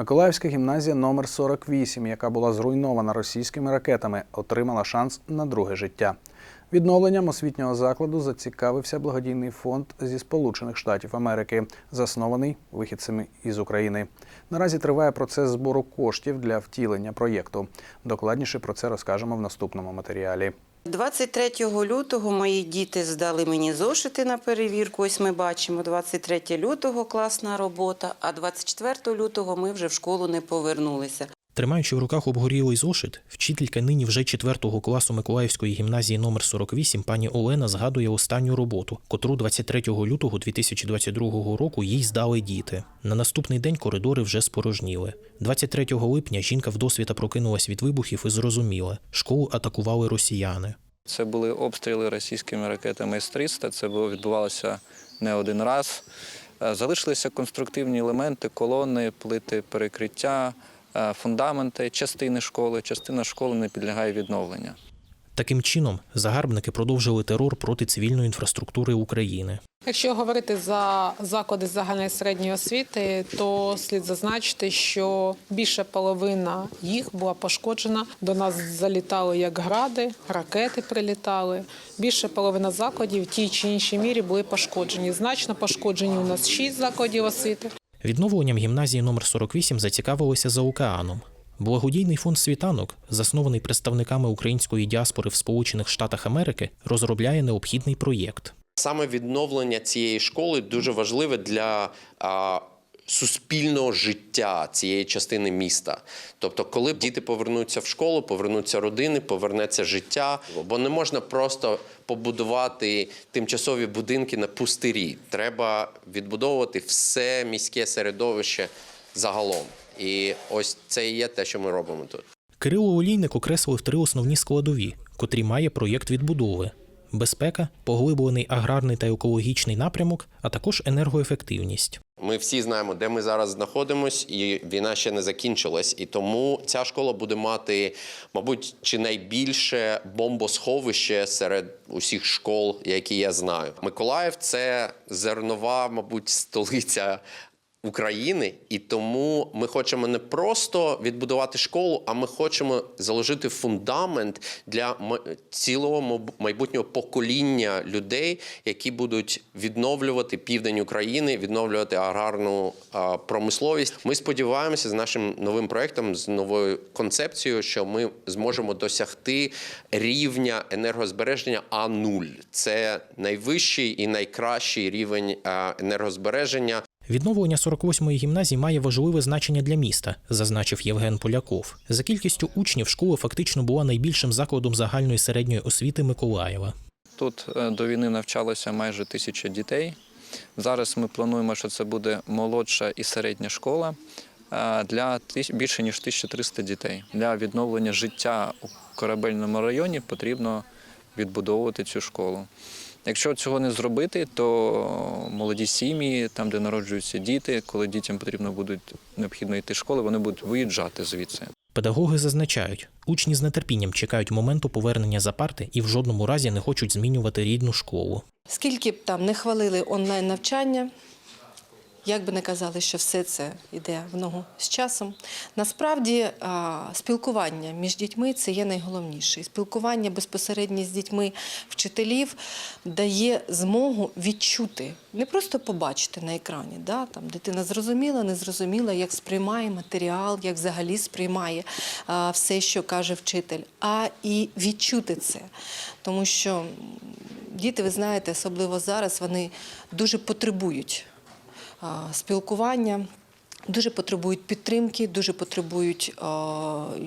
Миколаївська гімназія номер 48, яка була зруйнована російськими ракетами, отримала шанс на друге життя. Відновленням освітнього закладу зацікавився благодійний фонд зі Сполучених Штатів Америки, заснований вихідцями із України. Наразі триває процес збору коштів для втілення проєкту. Докладніше про це розкажемо в наступному матеріалі. 23 лютого мої діти здали мені зошити на перевірку. Ось ми бачимо 23 лютого класна робота, а 24 лютого ми вже в школу не повернулися. Тримаючи в руках обгорілий зошит, вчителька нині вже 4 класу Миколаївської гімназії номер 48 пані Олена згадує останню роботу, котру 23 лютого 2022 року їй здали діти. На наступний день коридори вже спорожніли. 23 липня жінка вдосвіта прокинулась від вибухів і зрозуміла, школу атакували росіяни. Це були обстріли російськими ракетами С-300. Це відбувалося не один раз. Е, Залишилися конструктивні елементи, колони, плити перекриття, фундаменти, частини школи. Частина школи не підлягає відновленню. Таким чином, загарбники продовжили терор проти цивільної інфраструктури України. Якщо говорити за заклади загальної середньої освіти, то слід зазначити, що більше половина їх була пошкоджена. До нас залітали як гради, ракети прилітали. Більше половина закладів в тій чи іншій мірі були пошкоджені. Значно пошкоджені у нас шість закладів освіти. Відновленням гімназії номер 48 зацікавилося за океаном. Благодійний фонд світанок, заснований представниками української діаспори в Сполучених Штатах Америки, розробляє необхідний проєкт. Саме відновлення цієї школи дуже важливе для суспільного життя цієї частини міста. Тобто, коли діти повернуться в школу, повернуться родини, повернеться життя, бо не можна просто побудувати тимчасові будинки на пустирі. Треба відбудовувати все міське середовище загалом. І ось це і є те, що ми робимо тут. Кирило Олійник окреслив три основні складові, котрі має проєкт відбудови: безпека, поглиблений аграрний та екологічний напрямок, а також енергоефективність. Ми всі знаємо, де ми зараз знаходимось, і війна ще не закінчилась. І тому ця школа буде мати, мабуть, чи найбільше бомбосховище серед усіх школ, які я знаю. Миколаїв це зернова, мабуть, столиця. України, і тому ми хочемо не просто відбудувати школу, а ми хочемо заложити фундамент для цілого майбутнього покоління людей, які будуть відновлювати південь України, відновлювати аграрну а, промисловість. Ми сподіваємося з нашим новим проектом, з новою концепцією, що ми зможемо досягти рівня енергозбереження А0. Це найвищий і найкращий рівень а, енергозбереження Відновлення 48-ї гімназії має важливе значення для міста, зазначив Євген Поляков. За кількістю учнів школа фактично була найбільшим закладом загальної середньої освіти Миколаєва. Тут е, до війни навчалося майже тисяча дітей. Зараз ми плануємо, що це буде молодша і середня школа е, для більше ніж 1300 дітей. Для відновлення життя у корабельному районі потрібно відбудовувати цю школу. Якщо цього не зробити, то молоді сім'ї, там де народжуються діти, коли дітям потрібно буде необхідно йти в школу, вони будуть виїжджати звідси. Педагоги зазначають, учні з нетерпінням чекають моменту повернення за парти і в жодному разі не хочуть змінювати рідну школу. Скільки б там не хвалили онлайн навчання, як би не казали, що все це йде в ногу з часом. Насправді спілкування між дітьми це є найголовніше. Спілкування безпосередньо з дітьми вчителів дає змогу відчути, не просто побачити на екрані. Да? Там дитина зрозуміла, не зрозуміла, як сприймає матеріал, як взагалі сприймає все, що каже вчитель, а і відчути це. Тому що діти, ви знаєте, особливо зараз, вони дуже потребують спілкування. Дуже потребують підтримки, дуже потребують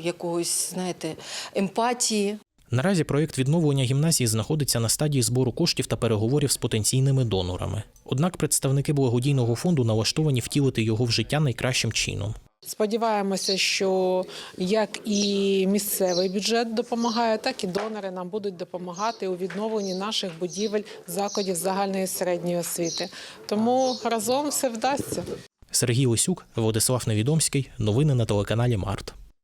якогось, знаєте, емпатії. Наразі проєкт відновлення гімназії знаходиться на стадії збору коштів та переговорів з потенційними донорами. Однак представники благодійного фонду налаштовані втілити його в життя найкращим чином. Сподіваємося, що як і місцевий бюджет допомагає, так і донори нам будуть допомагати у відновленні наших будівель закладів загальної середньої освіти. Тому разом все вдасться. Сергій Лисюк, Владислав Невідомський. Новини на телеканалі Март.